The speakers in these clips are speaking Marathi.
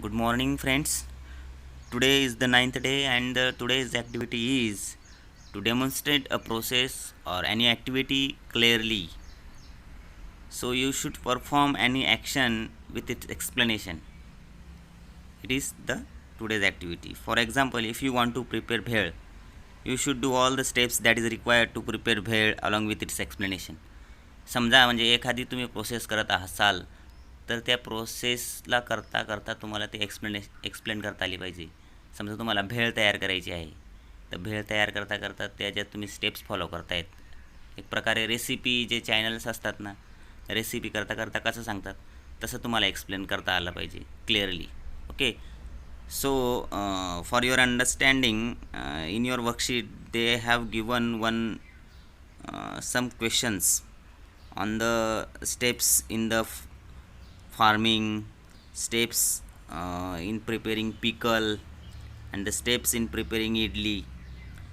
Good morning, friends. Today is the ninth day, and uh, today's activity is to demonstrate a process or any activity clearly. So, you should perform any action with its explanation. It is the today's activity. For example, if you want to prepare bhel, you should do all the steps that is required to prepare bhel along with its explanation. समजा म्हणजे एखादी तुम्ही प्रोसेस करत असाल तर त्या प्रोसेसला करता करता तुम्हाला ते एक्सप्लेने एक्सप्लेन करता आली पाहिजे. समजा तुम्हाला भेळ तयार करायची आहे. तर भेळ तयार करता करता त्याच्यात तुम्ही स्टेप्स फॉलो करतायत. एक प्रकारे रेसिपी जे चॅनल्स असतात ना रेसिपी करता करता कसं सांगतात तसं तुम्हाला एक्सप्लेन करता आलं पाहिजे clearly okay so for your understanding in your worksheet they have given one some questions on the steps in the farming steps uh, in preparing pickle and the steps in preparing idli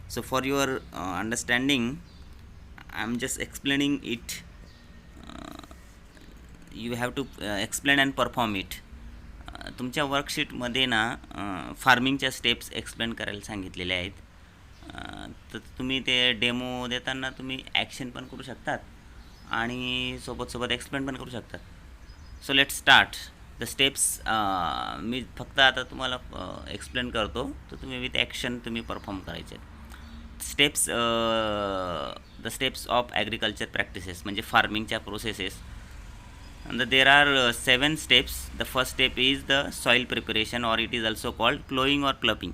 so for your uh, understanding i'm just explaining it uh, you have to uh, explain and perform it अ, तुमच्या वर्कशीटमध्ये ना फार्मिंगच्या स्टेप्स एक्सप्लेन करायला सांगितलेल्या आहेत तर तुम्ही ते डेमो देताना तुम्ही ॲक्शन पण करू शकतात आणि सोबत सोबत एक्सप्लेन पण करू शकतात so let start the steps मी फक्त आता तुम्हाला एक्सप्लेन करतो. तर तुम्ही विथ ॲक्शन तुम्ही परफॉर्म करायचे. Steps the steps of agriculture practices म्हणजे फार्मिंगच्या processes the there are seven steps the first step is the soil preparation or it is also called ploughing or clapping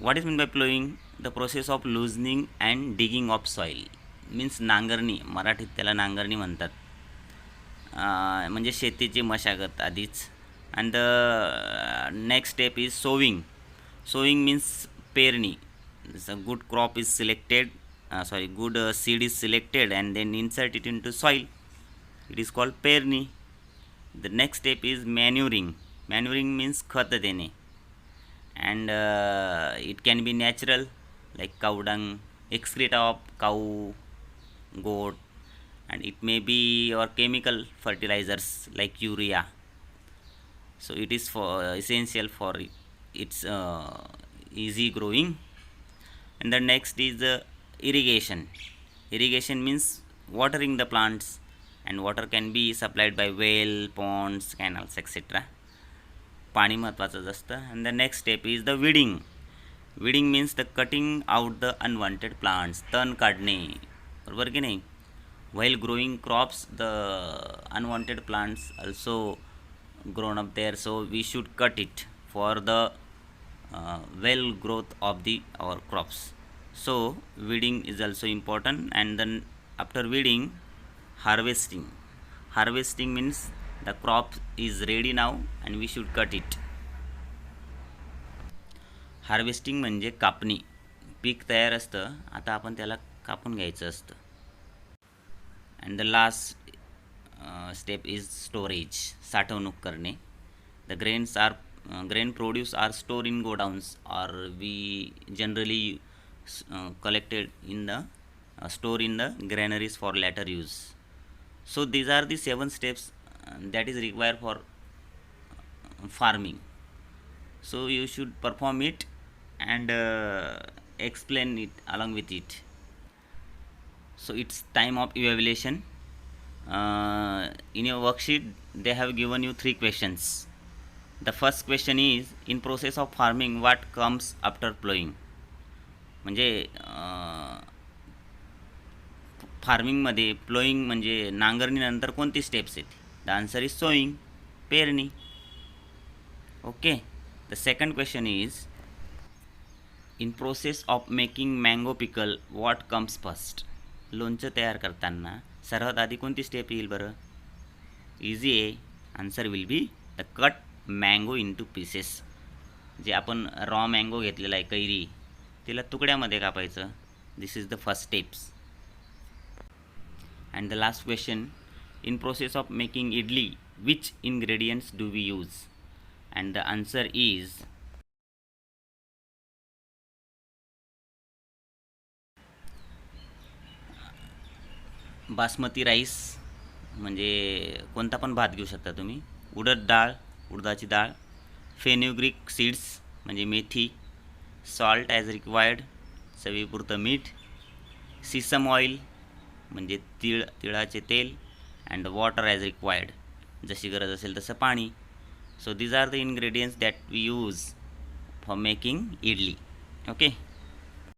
what is mean by ploughing the process of loosening and digging of soil means नांगरणी मराठीत त्याला नांगरणी म्हणतात. म्हणजे शेतीची मशागत आधीच. And the next step is sowing sowing means पेरणी. Good crop is selected sorry good seed is selected and then insert it in to soil it is called पेरणी. The next step is manuring manuring means खत देणे. And it can be natural like cow dung excreta of cow goat and it may be or chemical fertilizers like urea so it is for essential for its uh, easy growing and the next is uh, irrigation irrigation means watering the plants and water can be supplied by well ponds canals etc पाणी महत्त्वाचं असतं and the next step is the weeding weeding means the cutting out the unwanted plants तण काढणे बरोबर की नाही while growing crops the unwanted plants also grown up there so we should cut it for the uh, well growth of the our crops so weeding is also important and then after weeding harvesting harvesting means the crop is ready now and we should cut it harvesting म्हणजे कापणी पीक तयार असतं आता आपण त्याला कापून घ्यायचं असतं and the last uh, step is storage satvnuk the grains are uh, grain produce are stored in godowns or we generally uh, collected in the uh, store in the granaries for later use. So these are the seven steps uh, that is required for uh, farming. So you should perform it and uh, explain it along with it. So it's time of evaluation uh, in your worksheet they have given you three questions the first question is in process of farming what comes after plowing म्हणजे फार्मिंगमध्ये प्लोईंग म्हणजे नांगरणीनंतर कोणती स्टेप्स येते द आन्सर इज सोईंग पेरणी okay the second question is in process of making mango pickle what comes first लोणचं तयार करताना सर्वात आधी कोणती स्टेप येईल बरं? इझी आहे. Answer will be the cut mango in two pieces जे आपण रॉ मँगो घेतलेला आहे कैरी तिला तुकड्यामध्ये कापायचं. This is the first steps and the last question in process of making idli which ingredients do we use and the answer is basmati rice म्हणजे कोणता पण भात घेऊ शकता तुम्ही. उडद डाळ उडदाची डाळ फेन्युग्रिक सीड्स म्हणजे मेथी सॉल्ट ॲज रिक्वायर्ड चवीपुरतं मीठ सिसम ऑइल म्हणजे तिळ तिळाचे तेल अँड वॉटर ॲज रिक्वायर्ड. जशी गरज असेल तसं पाणी. So these are the ingredients that we use for making idli okay